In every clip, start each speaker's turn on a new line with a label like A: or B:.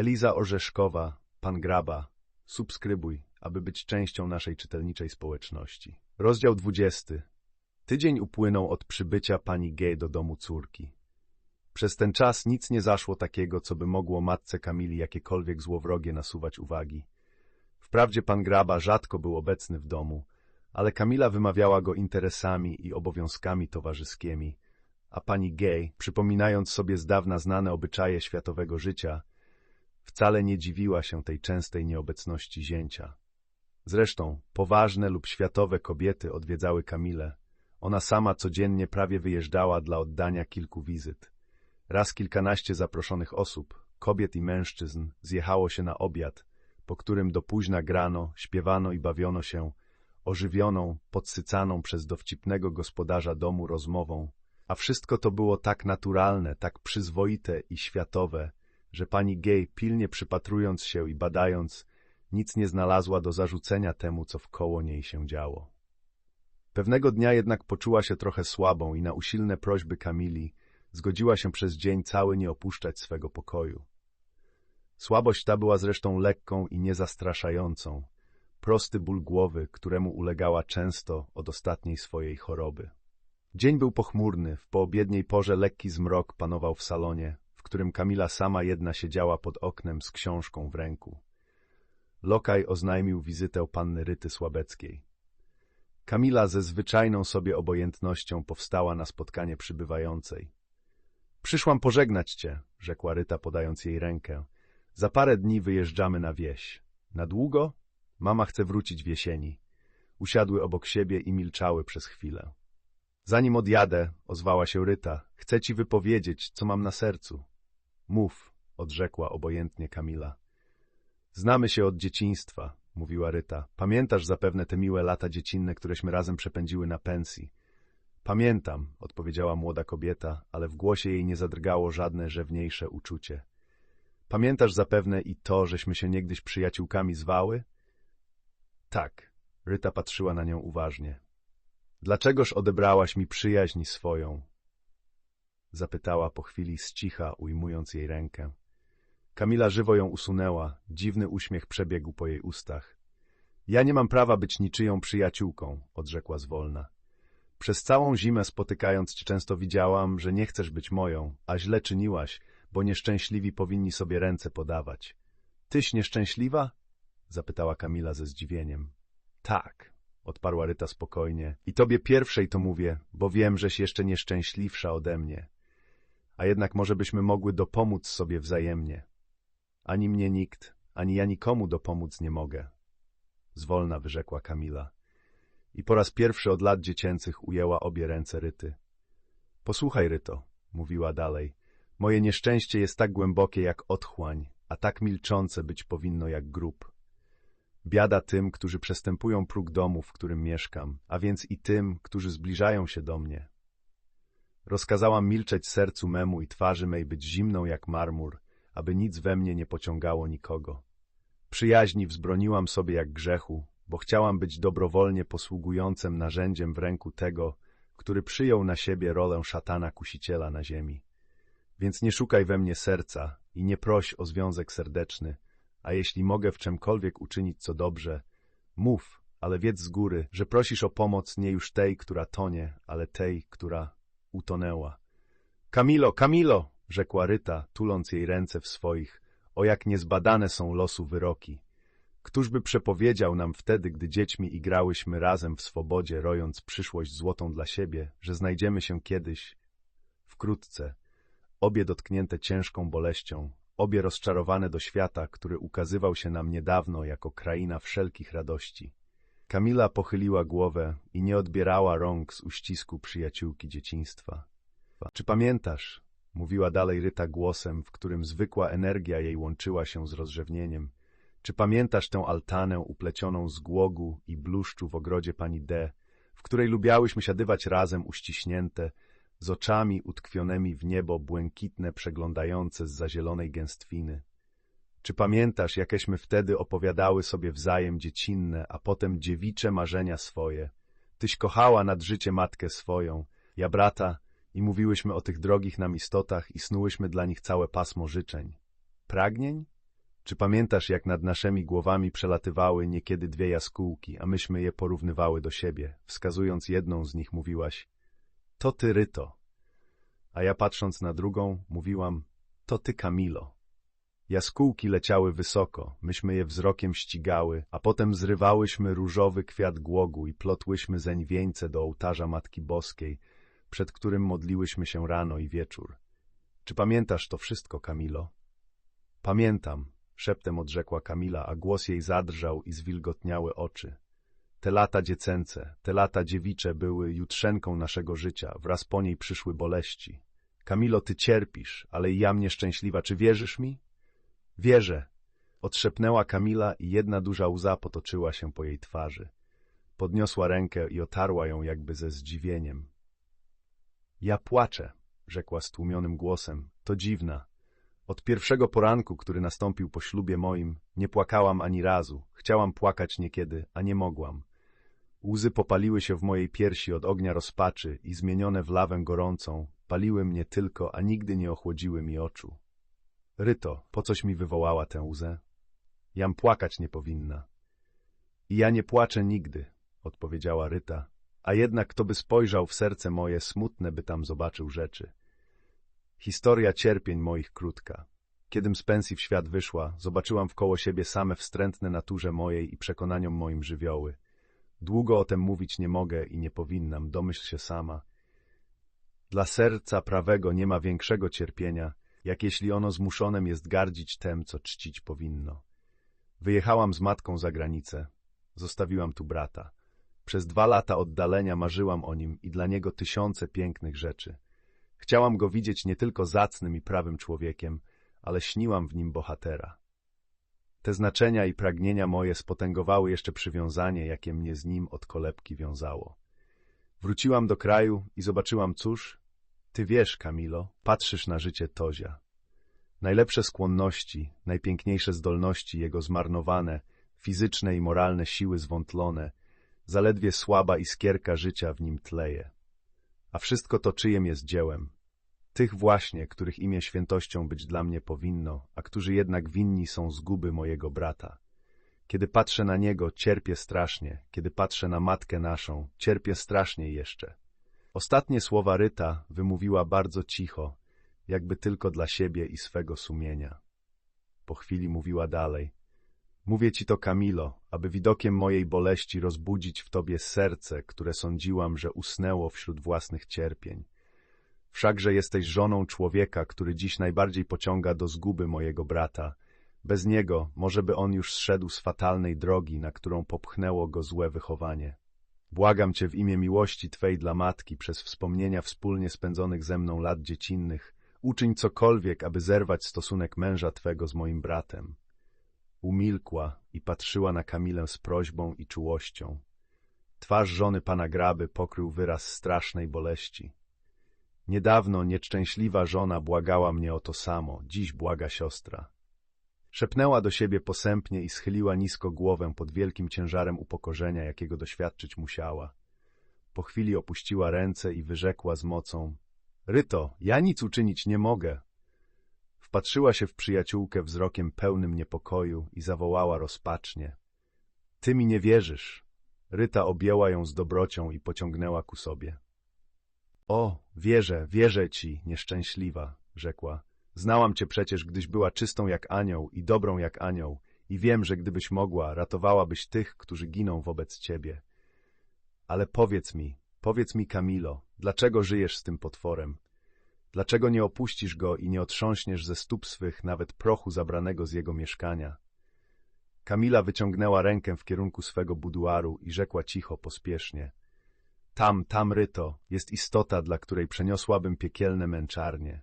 A: Eliza Orzeszkowa, Pan Graba. Subskrybuj, aby być częścią naszej czytelniczej społeczności. Rozdział 20. Tydzień upłynął od przybycia pani G do domu córki. Przez ten czas nic nie zaszło takiego, co by mogło matce Kamili jakiekolwiek złowrogie nasuwać uwagi. Wprawdzie pan Graba rzadko był obecny w domu, ale Kamila wymawiała go interesami i obowiązkami towarzyskimi, a pani Gay, przypominając sobie z dawna znane obyczaje światowego życia, wcale nie dziwiła się tej częstej nieobecności zięcia. Zresztą poważne lub światowe kobiety odwiedzały Kamilę. Ona sama codziennie prawie wyjeżdżała dla oddania kilku wizyt. Raz kilkanaście zaproszonych osób, kobiet i mężczyzn, zjechało się na obiad, po którym do późna grano, śpiewano i bawiono się, ożywioną, podsycaną przez dowcipnego gospodarza domu rozmową, a wszystko to było tak naturalne, tak przyzwoite i światowe, że pani Gay, pilnie przypatrując się i badając, nic nie znalazła do zarzucenia temu, co wkoło niej się działo. Pewnego dnia jednak poczuła się trochę słabą i na usilne prośby Kamili zgodziła się przez dzień cały nie opuszczać swego pokoju. Słabość ta była zresztą lekką i niezastraszającą, prosty ból głowy, któremu ulegała często od ostatniej swojej choroby. Dzień był pochmurny, w poobiedniej porze lekki zmrok panował w salonie, w którym Kamila sama jedna siedziała pod oknem z książką w ręku. Lokaj oznajmił wizytę panny Ryty Słabeckiej. Kamila ze zwyczajną sobie obojętnością powstała na spotkanie przybywającej. Przyszłam pożegnać cię, rzekła Ryta, podając jej rękę. Za parę dni wyjeżdżamy na wieś. Na długo? Mama chce wrócić w jesieni. Usiadły obok siebie i milczały przez chwilę. Zanim odjadę, ozwała się Ryta, chcę ci wypowiedzieć, co mam na sercu. Mów, odrzekła obojętnie Kamila. Znamy się od dzieciństwa, mówiła Ryta. Pamiętasz zapewne te miłe lata dziecinne, któreśmy razem przepędziły na pensji. Pamiętam, odpowiedziała młoda kobieta, ale w głosie jej nie zadrgało żadne rzewniejsze uczucie. Pamiętasz zapewne i to, żeśmy się niegdyś przyjaciółkami zwały? Tak, Ryta patrzyła na nią uważnie. Dlaczegoż odebrałaś mi przyjaźń swoją? Zapytała po chwili z cicha, ujmując jej rękę. Kamila żywo ją usunęła, dziwny uśmiech przebiegł po jej ustach. Ja nie mam prawa być niczyją przyjaciółką, odrzekła zwolna. Przez całą zimę spotykając cię często widziałam, że nie chcesz być moją, a źle czyniłaś, bo nieszczęśliwi powinni sobie ręce podawać. Tyś nieszczęśliwa? zapytała Kamila ze zdziwieniem. Tak, odparła Ryta spokojnie. I tobie pierwszej to mówię, bo wiem, żeś jeszcze nieszczęśliwsza ode mnie. A jednak może byśmy mogły dopomóc sobie wzajemnie. Ani mnie nikt, ani ja nikomu dopomóc nie mogę. Zwolna wyrzekła Kamila. I po raz pierwszy od lat dziecięcych ujęła obie ręce Ryty. Posłuchaj, Ryto, mówiła dalej. Moje nieszczęście jest tak głębokie jak otchłań, a tak milczące być powinno jak grób. Biada tym, którzy przestępują próg domu, w którym mieszkam, a więc i tym, którzy zbliżają się do mnie. Rozkazałam milczeć sercu memu i twarzy mej być zimną jak marmur, aby nic we mnie nie pociągało nikogo. Przyjaźni wzbroniłam sobie jak grzechu, bo chciałam być dobrowolnie posługującym narzędziem w ręku tego, który przyjął na siebie rolę szatana kusiciela na ziemi. Więc nie szukaj we mnie serca i nie proś o związek serdeczny, a jeśli mogę w czymkolwiek uczynić co dobrze, mów, ale wiedz z góry, że prosisz o pomoc nie już tej, która tonie, ale tej, która utonęła. Kamilo, Kamilo! rzekła Ryta, tuląc jej ręce w swoich, o jak niezbadane są losu wyroki. Któż by przepowiedział nam wtedy, gdy dziećmi igrałyśmy razem w swobodzie, rojąc przyszłość złotą dla siebie, że znajdziemy się kiedyś, wkrótce, obie dotknięte ciężką boleścią, obie rozczarowane do świata, który ukazywał się nam niedawno jako kraina wszelkich radości. Kamila pochyliła głowę i nie odbierała rąk z uścisku przyjaciółki dzieciństwa. Czy pamiętasz, mówiła dalej Ryta głosem, w którym zwykła energia jej łączyła się z rozrzewnieniem, czy pamiętasz tę altanę uplecioną z głogu i bluszczu w ogrodzie pani D., w której lubiałyśmy siadywać razem uściśnięte, z oczami utkwionymi w niebo błękitne przeglądające z zielonej gęstwiny. Czy pamiętasz, jakeśmy wtedy opowiadały sobie wzajem dziecinne, a potem dziewicze marzenia swoje? Tyś kochała nad życie matkę swoją, ja brata, i mówiłyśmy o tych drogich nam istotach i snułyśmy dla nich całe pasmo życzeń. Pragnień? Czy pamiętasz, jak nad naszymi głowami przelatywały niekiedy dwie jaskółki, a myśmy je porównywały do siebie? Wskazując jedną z nich mówiłaś, to ty, Ryto. A ja patrząc na drugą, mówiłam, to ty, Kamilo. Jaskółki leciały wysoko, myśmy je wzrokiem ścigały, a potem zrywałyśmy różowy kwiat głogu i plotłyśmy zeń wieńce do ołtarza Matki Boskiej, przed którym modliłyśmy się rano i wieczór. Czy pamiętasz to wszystko, Kamilo? Pamiętam, szeptem odrzekła Kamila, a głos jej zadrżał i zwilgotniały oczy. Te lata dziecęce, te lata dziewicze były jutrzenką naszego życia, wraz po niej przyszły boleści. Kamilo, ty cierpisz, ale i ja mnie szczęśliwa, czy wierzysz mi? Wierzę, odszepnęła Kamila i jedna duża łza potoczyła się po jej twarzy. Podniosła rękę i otarła ją jakby ze zdziwieniem. Ja płaczę, rzekła stłumionym głosem, to dziwna. Od pierwszego poranku, który nastąpił po ślubie moim, nie płakałam ani razu. Chciałam płakać niekiedy, a nie mogłam. Łzy popaliły się w mojej piersi od ognia rozpaczy i zmienione w lawę gorącą, paliły mnie tylko, a nigdy nie ochłodziły mi oczu. Ryto, po coś mi wywołała tę łzę? Jam płakać nie powinna. I ja nie płaczę nigdy, odpowiedziała Ryta, a jednak kto by spojrzał w serce moje, smutne by tam zobaczył rzeczy. Historia cierpień moich krótka. Kiedym z pensji w świat wyszła, zobaczyłam wkoło siebie same wstrętne naturze mojej i przekonaniom moim żywioły. Długo o tym mówić nie mogę i nie powinnam, domyśl się sama. Dla serca prawego nie ma większego cierpienia, jak jeśli ono zmuszonem jest gardzić tem, co czcić powinno. Wyjechałam z matką za granicę. Zostawiłam tu brata. Przez dwa lata oddalenia marzyłam o nim i dla niego tysiące pięknych rzeczy. Chciałam go widzieć nie tylko zacnym i prawym człowiekiem, ale śniłam w nim bohatera. Te znaczenia i pragnienia moje spotęgowały jeszcze przywiązanie, jakie mnie z nim od kolebki wiązało. Wróciłam do kraju i zobaczyłam cóż? Ty wiesz, Kamilo, patrzysz na życie Tozia. Najlepsze skłonności, najpiękniejsze zdolności jego zmarnowane, fizyczne i moralne siły zwątlone, zaledwie słaba iskierka życia w nim tleje. A wszystko to czyjem jest dziełem? Tych właśnie, których imię świętością być dla mnie powinno, a którzy jednak winni są zguby mojego brata. Kiedy patrzę na niego, cierpię strasznie, kiedy patrzę na matkę naszą, cierpię strasznie jeszcze. Ostatnie słowa Ryta wymówiła bardzo cicho, jakby tylko dla siebie i swego sumienia. Po chwili mówiła dalej. Mówię ci to, Kamilo, aby widokiem mojej boleści rozbudzić w tobie serce, które sądziłam, że usnęło wśród własnych cierpień. Wszakże jesteś żoną człowieka, który dziś najbardziej pociąga do zguby mojego brata. Bez niego może by on już zszedł z fatalnej drogi, na którą popchnęło go złe wychowanie. Błagam cię w imię miłości Twej dla matki, przez wspomnienia wspólnie spędzonych ze mną lat dziecinnych, uczyń cokolwiek, aby zerwać stosunek męża Twego z moim bratem. Umilkła i patrzyła na Kamilę z prośbą i czułością. Twarz żony pana Graby pokrył wyraz strasznej boleści. Niedawno nieszczęśliwa żona błagała mnie o to samo, dziś błaga siostra. Szepnęła do siebie posępnie i schyliła nisko głowę pod wielkim ciężarem upokorzenia, jakiego doświadczyć musiała. Po chwili opuściła ręce i wyrzekła z mocą — Ryto, ja nic uczynić nie mogę. Wpatrzyła się w przyjaciółkę wzrokiem pełnym niepokoju i zawołała rozpacznie — Ty mi nie wierzysz. Ryta objęła ją z dobrocią i pociągnęła ku sobie. O, wierzę, wierzę ci, nieszczęśliwa, rzekła. Znałam cię przecież, gdyś była czystą jak anioł i dobrą jak anioł i wiem, że gdybyś mogła, ratowałabyś tych, którzy giną wobec ciebie. Ale powiedz mi, powiedz mi, Kamilo, dlaczego żyjesz z tym potworem? Dlaczego nie opuścisz go i nie otrząśniesz ze stóp swych nawet prochu zabranego z jego mieszkania? Kamila wyciągnęła rękę w kierunku swego buduaru i rzekła cicho, pospiesznie. Tam, tam, Ryto, jest istota, dla której przeniosłabym piekielne męczarnie.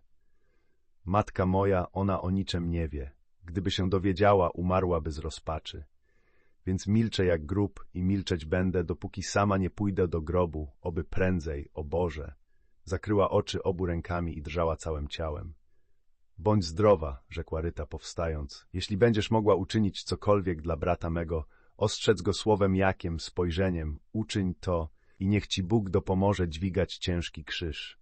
A: Matka moja, ona o niczem nie wie. Gdyby się dowiedziała, umarłaby z rozpaczy. Więc milczę jak grób i milczeć będę, dopóki sama nie pójdę do grobu, oby prędzej, o Boże. Zakryła oczy obu rękami i drżała całym ciałem. Bądź zdrowa, rzekła Ryta powstając. Jeśli będziesz mogła uczynić cokolwiek dla brata mego, ostrzec go słowem jakiem, spojrzeniem, uczyń to i niech ci Bóg dopomoże dźwigać ciężki krzyż.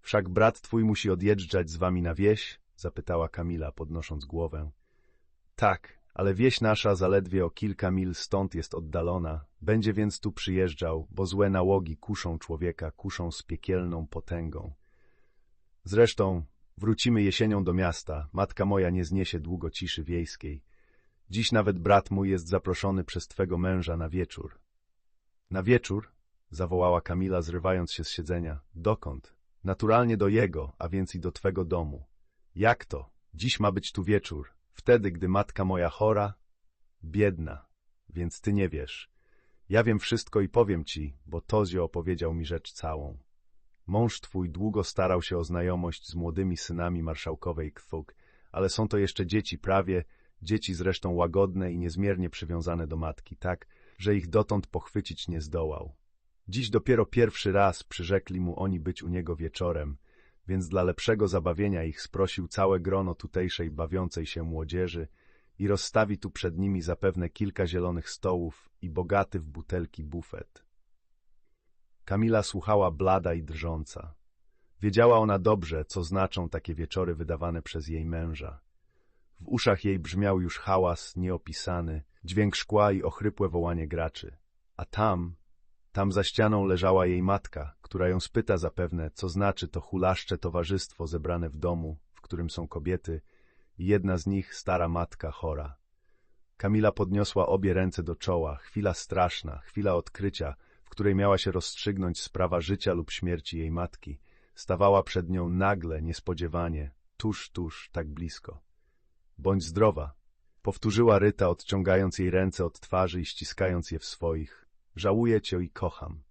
A: Wszak brat twój musi odjeżdżać z wami na wieś? zapytała Kamila, podnosząc głowę. Tak, ale wieś nasza zaledwie o kilka mil stąd jest oddalona, będzie więc tu przyjeżdżał, bo złe nałogi kuszą człowieka, kuszą z piekielną potęgą. Zresztą wrócimy jesienią do miasta, matka moja nie zniesie długo ciszy wiejskiej. Dziś nawet brat mój jest zaproszony przez twego męża na wieczór. Na wieczór? zawołała Kamila, zrywając się z siedzenia. Dokąd? Naturalnie do jego, a więc i do twego domu. Jak to? Dziś ma być tu wieczór, wtedy, gdy matka moja chora? Biedna, więc ty nie wiesz. Ja wiem wszystko i powiem ci, bo Tozio opowiedział mi rzecz całą. Mąż twój długo starał się o znajomość z młodymi synami marszałkowej Kthuk, ale są to jeszcze dzieci prawie, dzieci zresztą łagodne i niezmiernie przywiązane do matki, tak, że ich dotąd pochwycić nie zdołał. Dziś dopiero pierwszy raz przyrzekli mu oni być u niego wieczorem, więc dla lepszego zabawienia ich sprosił całe grono tutejszej bawiącej się młodzieży i rozstawi tu przed nimi zapewne kilka zielonych stołów i bogaty w butelki bufet. Kamila słuchała blada i drżąca. Wiedziała ona dobrze, co znaczą takie wieczory wydawane przez jej męża. W uszach jej brzmiał już hałas nieopisany, dźwięk szkła i ochrypłe wołanie graczy. A tam, tam za ścianą leżała jej matka, która ją spyta zapewne, co znaczy to hulaszcze towarzystwo zebrane w domu, w którym są kobiety, i jedna z nich stara matka chora. Kamila podniosła obie ręce do czoła, chwila straszna, chwila odkrycia, w której miała się rozstrzygnąć sprawa życia lub śmierci jej matki, stawała przed nią nagle, niespodziewanie, tuż, tuż, tak blisko. Bądź zdrowa, powtórzyła Ryta, odciągając jej ręce od twarzy i ściskając je w swoich. Żałuję cię i kocham.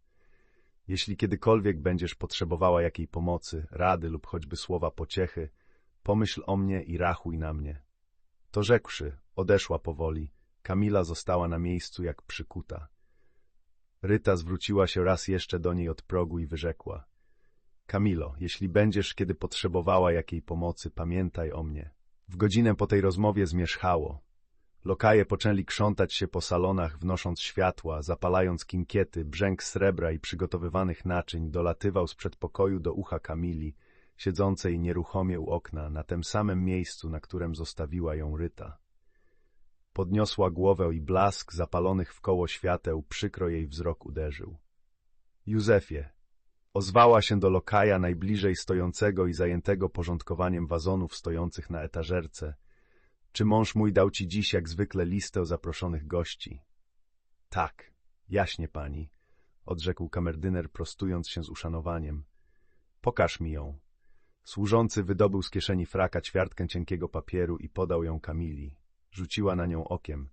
A: Jeśli kiedykolwiek będziesz potrzebowała jakiej pomocy, rady lub choćby słowa pociechy, pomyśl o mnie i rachuj na mnie. To rzekłszy, odeszła powoli. Kamila została na miejscu jak przykuta. Ryta zwróciła się raz jeszcze do niej od progu i wyrzekła. Kamilo, jeśli będziesz kiedy potrzebowała jakiej pomocy, pamiętaj o mnie. W godzinę po tej rozmowie zmierzchało. Lokaje poczęli krzątać się po salonach, wnosząc światła, zapalając kinkiety, brzęk srebra i przygotowywanych naczyń dolatywał z przedpokoju do ucha Kamili, siedzącej nieruchomie u okna, na tym samym miejscu, na którym zostawiła ją Ryta. Podniosła głowę i blask zapalonych w koło świateł przykro jej wzrok uderzył. Józefie, ozwała się do lokaja najbliżej stojącego i zajętego porządkowaniem wazonów stojących na etażerce. Czy mąż mój dał ci dziś jak zwykle listę zaproszonych gości? Tak, jaśnie pani, odrzekł kamerdyner prostując się z uszanowaniem. Pokaż mi ją. Służący wydobył z kieszeni fraka ćwiartkę cienkiego papieru i podał ją Kamili. Rzuciła na nią okiem.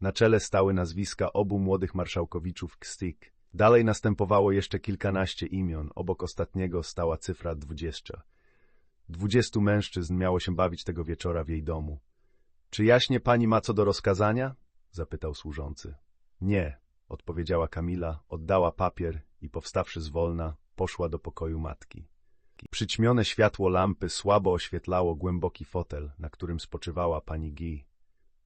A: Na czele stały nazwiska obu młodych marszałkowiczów Kstik. Dalej następowało jeszcze kilkanaście imion, obok ostatniego stała cyfra dwudziestka. Dwudziestu mężczyzn miało się bawić tego wieczora w jej domu. Czy jaśnie pani ma co do rozkazania? zapytał służący. Nie, odpowiedziała Kamila, oddała papier i powstawszy zwolna, poszła do pokoju matki. Przyćmione światło lampy słabo oświetlało głęboki fotel, na którym spoczywała pani Gi.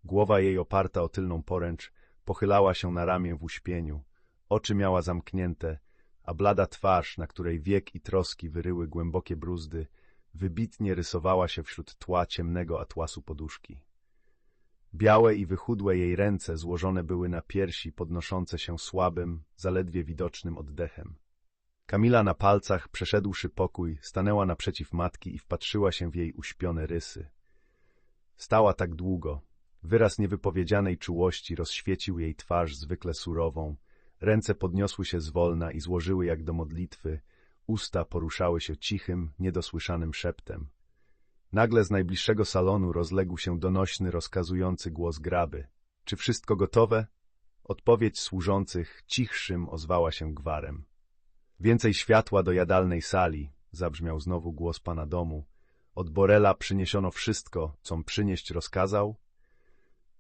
A: Głowa jej oparta o tylną poręcz pochylała się na ramię w uśpieniu, oczy miała zamknięte, a blada twarz, na której wiek i troski wyryły głębokie bruzdy, wybitnie rysowała się wśród tła ciemnego atłasu poduszki. Białe i wychudłe jej ręce złożone były na piersi podnoszące się słabym, zaledwie widocznym oddechem. Kamila na palcach, przeszedłszy pokój, stanęła naprzeciw matki i wpatrzyła się w jej uśpione rysy. Stała tak długo. Wyraz niewypowiedzianej czułości rozświecił jej twarz zwykle surową. Ręce podniosły się zwolna i złożyły jak do modlitwy. Usta poruszały się cichym, niedosłyszanym szeptem. Nagle z najbliższego salonu rozległ się donośny, rozkazujący głos graby. Czy wszystko gotowe? Odpowiedź służących cichszym ozwała się gwarem. Więcej światła do jadalnej sali, zabrzmiał znowu głos pana domu. Od Borela przyniesiono wszystko, com przynieść rozkazał?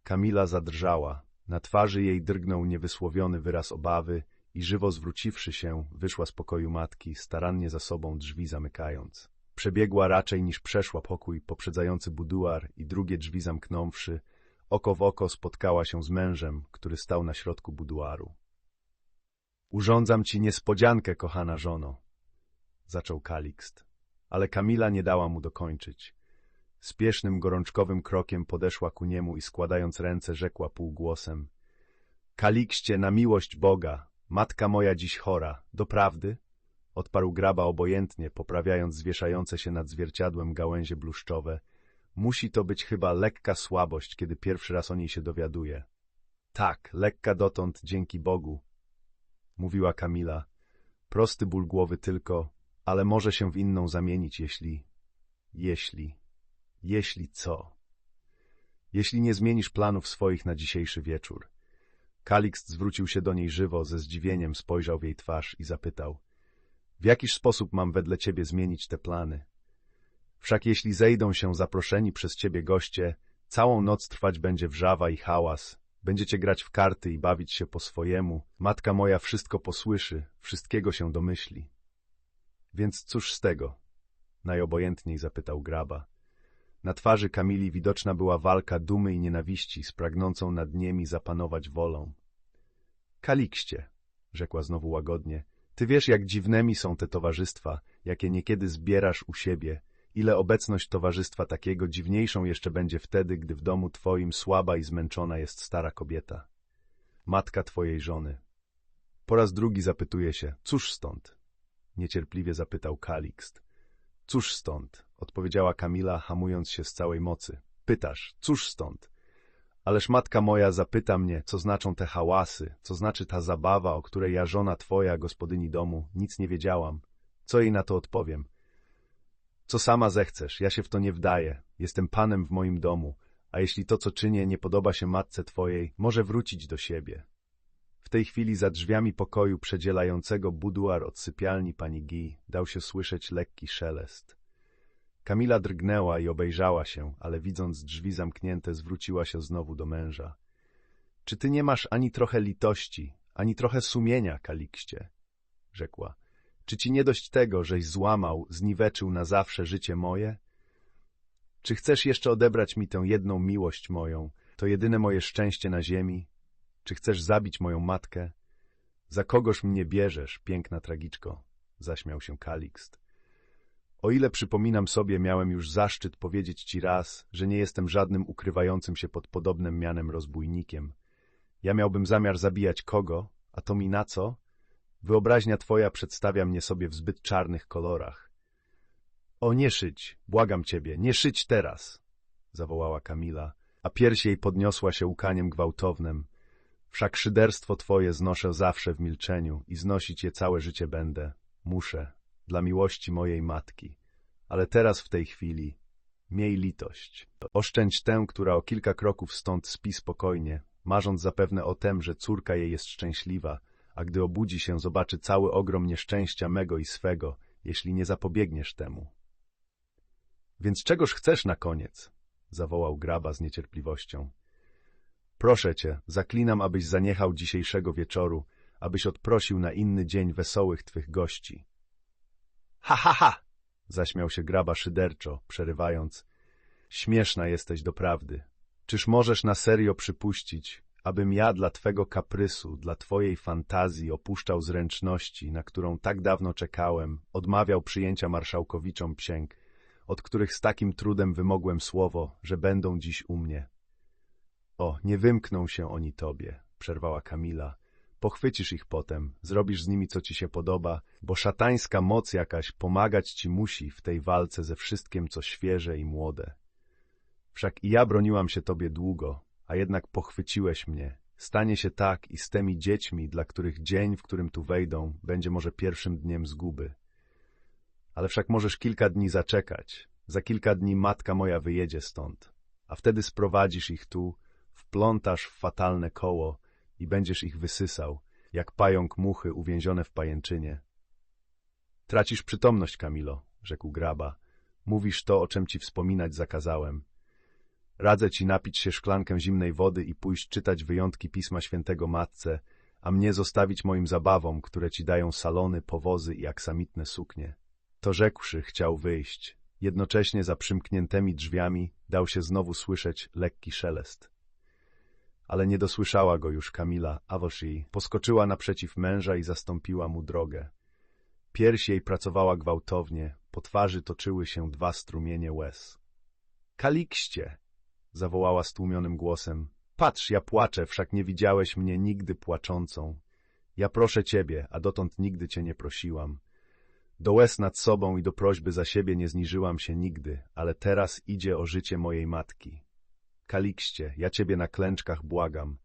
A: Kamila zadrżała. Na twarzy jej drgnął niewysłowiony wyraz obawy i żywo zwróciwszy się, wyszła z pokoju matki, starannie za sobą drzwi zamykając. Przebiegła raczej niż przeszła pokój poprzedzający buduar i drugie drzwi zamknąwszy, oko w oko spotkała się z mężem, który stał na środku buduaru. Urządzam ci niespodziankę, kochana żono, zaczął Kalikst, ale Kamila nie dała mu dokończyć. Spiesznym, gorączkowym krokiem podeszła ku niemu i składając ręce rzekła półgłosem. Kalikście, na miłość Boga, matka moja dziś chora, doprawdy? Odparł graba obojętnie, poprawiając zwieszające się nad zwierciadłem gałęzie bluszczowe. Musi to być chyba lekka słabość, kiedy pierwszy raz o niej się dowiaduje. Tak, lekka dotąd, dzięki Bogu, mówiła Kamila. Prosty ból głowy tylko, ale może się w inną zamienić, jeśli... Jeśli... Jeśli co? Jeśli nie zmienisz planów swoich na dzisiejszy wieczór. Kalikst zwrócił się do niej żywo, ze zdziwieniem spojrzał w jej twarz i zapytał. W jakiż sposób mam wedle ciebie zmienić te plany? Wszak jeśli zejdą się zaproszeni przez ciebie goście, całą noc trwać będzie wrzawa i hałas, będziecie grać w karty i bawić się po swojemu, matka moja wszystko posłyszy, wszystkiego się domyśli. Więc cóż z tego? Najobojętniej zapytał graba. Na twarzy Kamili widoczna była walka dumy i nienawiści z pragnącą nad niemi zapanować wolą. Kalikście, rzekła znowu łagodnie, ty wiesz, jak dziwnemi są te towarzystwa, jakie niekiedy zbierasz u siebie, ile obecność towarzystwa takiego dziwniejszą jeszcze będzie wtedy, gdy w domu twoim słaba i zmęczona jest stara kobieta. Matka twojej żony. Po raz drugi zapytuje się, cóż stąd? Niecierpliwie zapytał Kalikst. Cóż stąd? Odpowiedziała Kamila, hamując się z całej mocy. Pytasz, cóż stąd? Ależ matka moja zapyta mnie, co znaczą te hałasy, co znaczy ta zabawa, o której ja, żona twoja, gospodyni domu, nic nie wiedziałam. Co jej na to odpowiem? Co sama zechcesz, ja się w to nie wdaję, jestem panem w moim domu, a jeśli to, co czynię, nie podoba się matce twojej, może wrócić do siebie. W tej chwili za drzwiami pokoju przedzielającego buduar od sypialni pani Gi dał się słyszeć lekki szelest. Kamila drgnęła i obejrzała się, ale widząc drzwi zamknięte, zwróciła się znowu do męża. — Czy ty nie masz ani trochę litości, ani trochę sumienia, Kalikście? — rzekła. — Czy ci nie dość tego, żeś złamał, zniweczył na zawsze życie moje? Czy chcesz jeszcze odebrać mi tę jedną miłość moją, to jedyne moje szczęście na ziemi? Czy chcesz zabić moją matkę? Za kogoż mnie bierzesz, piękna tragiczko? — zaśmiał się Kalikst. O ile przypominam sobie, miałem już zaszczyt powiedzieć ci raz, że nie jestem żadnym ukrywającym się pod podobnym mianem rozbójnikiem. Ja miałbym zamiar zabijać kogo, a to mi na co? Wyobraźnia twoja przedstawia mnie sobie w zbyt czarnych kolorach. O, nie szyć, błagam ciebie, nie szyć teraz! zawołała Kamila, a pierś jej podniosła się łkaniem gwałtownym. Wszak szyderstwo twoje znoszę zawsze w milczeniu i znosić je całe życie będę. Muszę, dla miłości mojej matki. Ale teraz w tej chwili miej litość. Oszczędź tę, która o kilka kroków stąd spi spokojnie, marząc zapewne o tem, że córka jej jest szczęśliwa, a gdy obudzi się, zobaczy cały ogrom nieszczęścia mego i swego, jeśli nie zapobiegniesz temu. Więc czegoż chcesz na koniec? zawołał graba z niecierpliwością. Proszę cię, zaklinam, abyś zaniechał dzisiejszego wieczoru, abyś odprosił na inny dzień wesołych twych gości. Ha, ha, ha! Zaśmiał się graba szyderczo, przerywając. Śmieszna jesteś doprawdy. Czyż możesz na serio przypuścić, abym ja dla twego kaprysu, dla twojej fantazji opuszczał zręczności, na którą tak dawno czekałem, odmawiał przyjęcia marszałkowiczom księg, od których z takim trudem wymogłem słowo, że będą dziś u mnie. O, nie wymkną się oni tobie, przerwała Kamila, Pochwycisz ich potem, zrobisz z nimi, co ci się podoba, bo szatańska moc jakaś pomagać ci musi w tej walce ze wszystkim, co świeże i młode. Wszak i ja broniłam się tobie długo, a jednak pochwyciłeś mnie. Stanie się tak i z tymi dziećmi, dla których dzień, w którym tu wejdą, będzie może pierwszym dniem zguby. Ale wszak możesz kilka dni zaczekać. Za kilka dni matka moja wyjedzie stąd, a wtedy sprowadzisz ich tu, wplątasz w fatalne koło, i będziesz ich wysysał, jak pająk muchy uwięzione w pajęczynie. Tracisz przytomność, Kamilo, rzekł graba. Mówisz to, o czym ci wspominać zakazałem. Radzę ci napić się szklankę zimnej wody i pójść czytać wyjątki Pisma Świętego Matce, a mnie zostawić moim zabawom, które ci dają salony, powozy i aksamitne suknie. To rzekłszy, chciał wyjść. Jednocześnie za przymkniętymi drzwiami dał się znowu słyszeć lekki szelest ale nie dosłyszała go już Kamila Avoshi. Poskoczyła naprzeciw męża i zastąpiła mu drogę. Pierś jej pracowała gwałtownie, po twarzy toczyły się dwa strumienie łez. Kalikście! zawołała stłumionym głosem. Patrz, ja płaczę, wszak nie widziałeś mnie nigdy płaczącą. Ja proszę ciebie, a dotąd nigdy cię nie prosiłam. Do łez nad sobą i do prośby za siebie nie zniżyłam się nigdy, ale teraz idzie o życie mojej matki. Kalikście, ja ciebie na klęczkach błagam.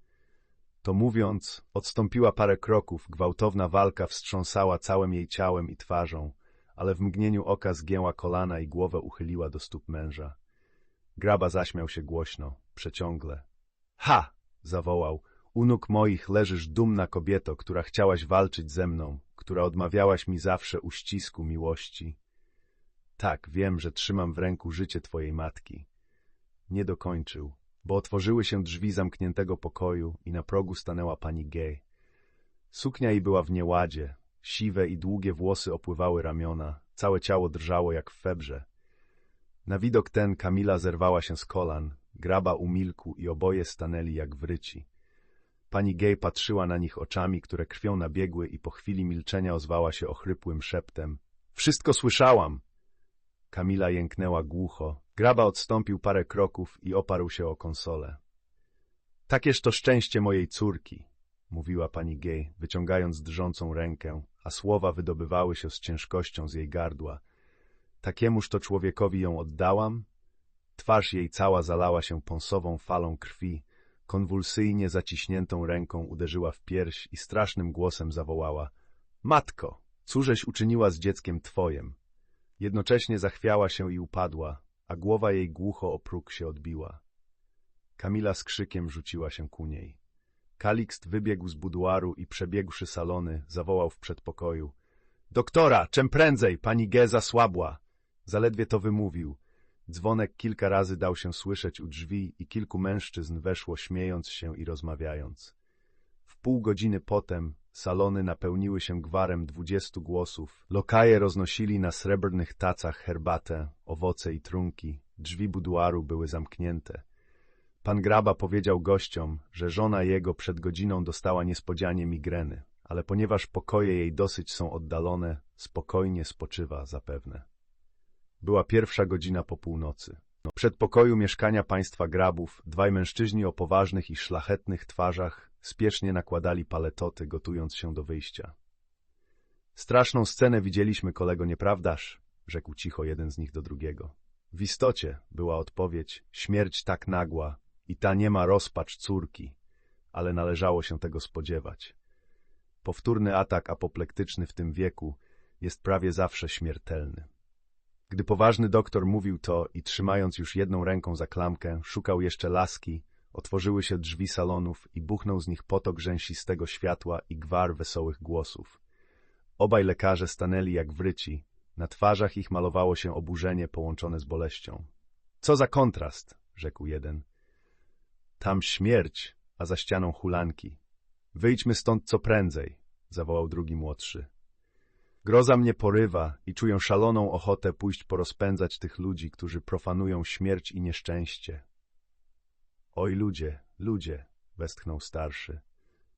A: To mówiąc, odstąpiła parę kroków, gwałtowna walka wstrząsała całym jej ciałem i twarzą, ale w mgnieniu oka zgięła kolana i głowę uchyliła do stóp męża. Graba zaśmiał się głośno, przeciągle. Ha! zawołał. U nóg moich leżysz dumna kobieto, która chciałaś walczyć ze mną, która odmawiałaś mi zawsze uścisku miłości. Tak, wiem, że trzymam w ręku życie twojej matki. Nie dokończył, bo otworzyły się drzwi zamkniętego pokoju i na progu stanęła pani Gay. Suknia jej była w nieładzie, siwe i długie włosy opływały ramiona, całe ciało drżało jak w febrze. Na widok ten Kamila zerwała się z kolan, graba umilkł i oboje stanęli jak wryci. Pani Gay patrzyła na nich oczami, które krwią nabiegły i po chwili milczenia ozwała się ochrypłym szeptem. Wszystko słyszałam! Kamila jęknęła głucho. Graba odstąpił parę kroków i oparł się o konsolę. Takież to szczęście mojej córki, mówiła pani Gay, wyciągając drżącą rękę, a słowa wydobywały się z ciężkością z jej gardła. Takiemuż to człowiekowi ją oddałam? Twarz jej cała zalała się pąsową falą krwi, konwulsyjnie zaciśniętą ręką uderzyła w pierś i strasznym głosem zawołała — Matko, cóżeś uczyniła z dzieckiem twojem? Jednocześnie zachwiała się i upadła, a głowa jej głucho o próg się odbiła. Kamila z krzykiem rzuciła się ku niej. Kalikst wybiegł z buduaru i przebiegłszy salony, zawołał w przedpokoju. Doktora, czem prędzej, pani G. zasłabła. Zaledwie to wymówił. Dzwonek kilka razy dał się słyszeć u drzwi i kilku mężczyzn weszło śmiejąc się i rozmawiając. Pół godziny potem salony napełniły się gwarem dwudziestu głosów. Lokaje roznosili na srebrnych tacach herbatę, owoce i trunki. Drzwi buduaru były zamknięte. Pan Graba powiedział gościom, że żona jego przed godziną dostała niespodzianie migreny, ale ponieważ pokoje jej dosyć są oddalone, spokojnie spoczywa zapewne. Była pierwsza godzina po północy. W przedpokoju mieszkania państwa Grabów dwaj mężczyźni o poważnych i szlachetnych twarzach spiesznie nakładali paletoty, gotując się do wyjścia. Straszną scenę widzieliśmy, kolego, nieprawdaż? rzekł cicho jeden z nich do drugiego. W istocie, była odpowiedź, śmierć tak nagła i ta nie ma rozpacz córki, ale należało się tego spodziewać. Powtórny atak apoplektyczny w tym wieku jest prawie zawsze śmiertelny. Gdy poważny doktor mówił to i trzymając już jedną ręką za klamkę, szukał jeszcze laski, otworzyły się drzwi salonów i buchnął z nich potok rzęsistego światła i gwar wesołych głosów. Obaj lekarze stanęli jak wryci, na twarzach ich malowało się oburzenie połączone z boleścią. Co za kontrast, rzekł jeden. Tam śmierć, a za ścianą hulanki. Wyjdźmy stąd co prędzej, zawołał drugi młodszy. Groza mnie porywa i czuję szaloną ochotę pójść porozpędzać tych ludzi, którzy profanują śmierć i nieszczęście. Oj, ludzie, ludzie, westchnął starszy.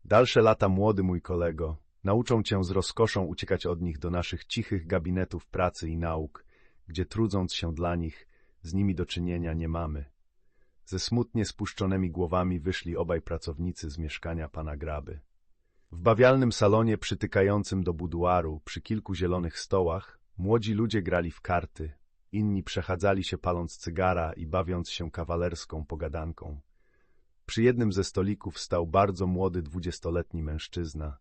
A: Dalsze lata młody mój kolego, nauczą cię z rozkoszą uciekać od nich do naszych cichych gabinetów pracy i nauk, gdzie trudząc się dla nich, z nimi do czynienia nie mamy. Ze smutnie spuszczonymi głowami wyszli obaj pracownicy z mieszkania pana Graby. W bawialnym salonie przytykającym do buduaru, przy kilku zielonych stołach, młodzi ludzie grali w karty, inni przechadzali się paląc cygara i bawiąc się kawalerską pogadanką. Przy jednym ze stolików stał bardzo młody dwudziestoletni mężczyzna,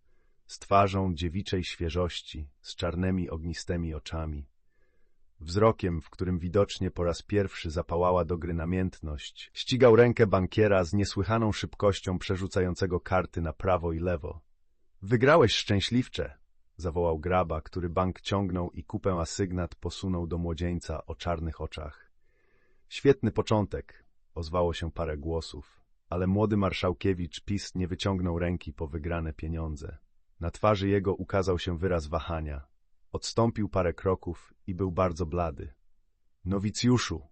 A: z twarzą dziewiczej świeżości, z czarnymi ognistymi oczami. Wzrokiem, w którym widocznie po raz pierwszy zapałała do gry namiętność, ścigał rękę bankiera z niesłychaną szybkością przerzucającego karty na prawo i lewo. Wygrałeś szczęśliwcze, zawołał graba, który bank ciągnął i kupę asygnat posunął do młodzieńca o czarnych oczach. Świetny początek, ozwało się parę głosów, ale młody marszałkiewicz PiS nie wyciągnął ręki po wygrane pieniądze. Na twarzy jego ukazał się wyraz wahania. Odstąpił parę kroków i był bardzo blady. Nowicjuszu!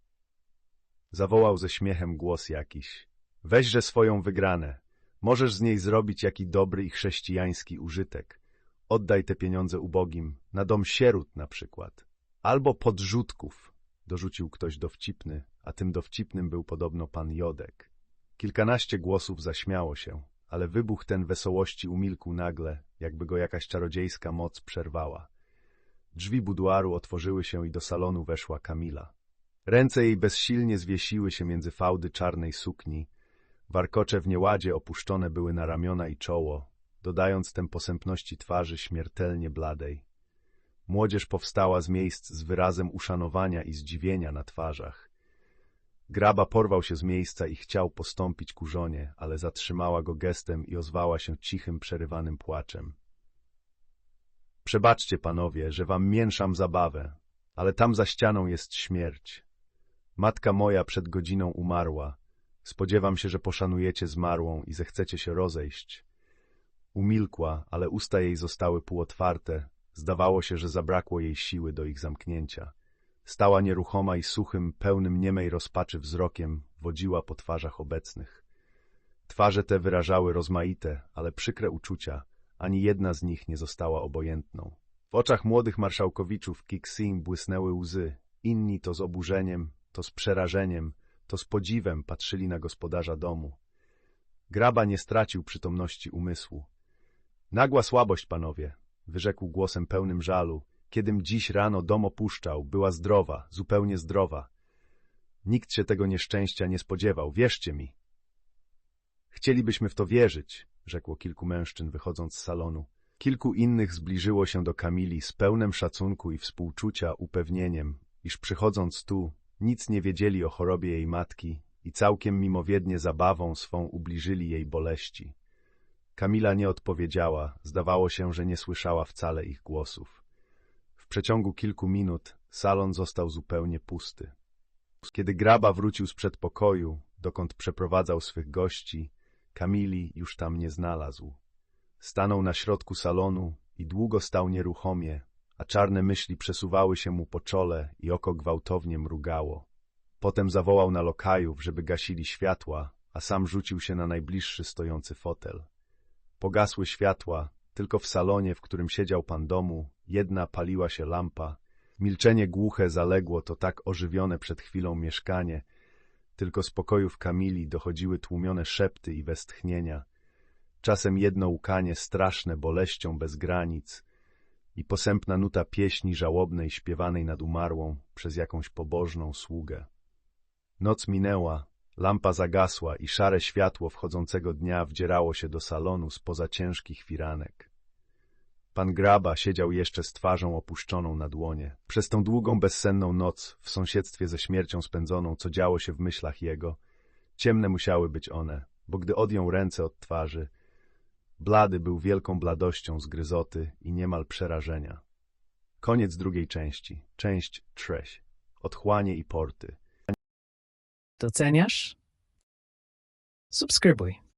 A: Zawołał ze śmiechem głos jakiś. Weźże swoją wygranę. Możesz z niej zrobić jaki dobry i chrześcijański użytek. Oddaj te pieniądze ubogim, na dom sierot na przykład. Albo podrzutków. dorzucił ktoś dowcipny, a tym dowcipnym był podobno pan Jodek. Kilkanaście głosów zaśmiało się, ale wybuch ten wesołości umilkł nagle, jakby go jakaś czarodziejska moc przerwała. Drzwi buduaru otworzyły się i do salonu weszła Kamila. Ręce jej bezsilnie zwiesiły się między fałdy czarnej sukni, warkocze w nieładzie opuszczone były na ramiona i czoło, dodając tem posępności twarzy śmiertelnie bladej. Młodzież powstała z miejsc z wyrazem uszanowania i zdziwienia na twarzach. Graba porwał się z miejsca i chciał postąpić ku żonie, ale zatrzymała go gestem i ozwała się cichym, przerywanym płaczem. Przebaczcie, panowie, że wam mięszam zabawę, ale tam za ścianą jest śmierć. Matka moja przed godziną umarła. Spodziewam się, że poszanujecie zmarłą i zechcecie się rozejść. Umilkła, ale usta jej zostały półotwarte. Zdawało się, że zabrakło jej siły do ich zamknięcia. Stała nieruchoma i suchym, pełnym niemej rozpaczy wzrokiem wodziła po twarzach obecnych. Twarze te wyrażały rozmaite, ale przykre uczucia, ani jedna z nich nie została obojętną. W oczach młodych marszałkowiczów Kiksin błysnęły łzy, inni to z oburzeniem, to z przerażeniem, to z podziwem patrzyli na gospodarza domu. Graba nie stracił przytomności umysłu. Nagła słabość, panowie, wyrzekł głosem pełnym żalu, kiedym dziś rano dom opuszczał, była zdrowa, zupełnie zdrowa. Nikt się tego nieszczęścia nie spodziewał, wierzcie mi. Chcielibyśmy w to wierzyć, rzekło kilku mężczyzn wychodząc z salonu. Kilku innych zbliżyło się do Kamili z pełnym szacunku i współczucia upewnieniem, iż przychodząc tu, nic nie wiedzieli o chorobie jej matki i całkiem mimowiednie zabawą swą ubliżyli jej boleści. Kamila nie odpowiedziała, zdawało się, że nie słyszała wcale ich głosów. W przeciągu kilku minut salon został zupełnie pusty. Kiedy graba wrócił z przedpokoju, dokąd przeprowadzał swych gości, Kamili już tam nie znalazł. Stanął na środku salonu i długo stał nieruchomie, a czarne myśli przesuwały się mu po czole i oko gwałtownie mrugało. Potem zawołał na lokajów, żeby gasili światła, a sam rzucił się na najbliższy stojący fotel. Pogasły światła, tylko w salonie, w którym siedział pan domu, jedna paliła się lampa. Milczenie głuche zaległo to tak ożywione przed chwilą mieszkanie, tylko z pokojów Kamili dochodziły tłumione szepty i westchnienia, czasem jedno łkanie straszne boleścią bez granic i posępna nuta pieśni żałobnej śpiewanej nad umarłą przez jakąś pobożną sługę. Noc minęła, lampa zagasła i szare światło wchodzącego dnia wdzierało się do salonu spoza ciężkich firanek. Pan Graba siedział jeszcze z twarzą opuszczoną na dłonie. Przez tą długą, bezsenną noc, w sąsiedztwie ze śmiercią spędzoną, co działo się w myślach jego, ciemne musiały być one, bo gdy odjął ręce od twarzy, blady był wielką bladością zgryzoty i niemal przerażenia. Koniec drugiej części. Część trześ. Otchłanie i porty.
B: Doceniasz? Subskrybuj.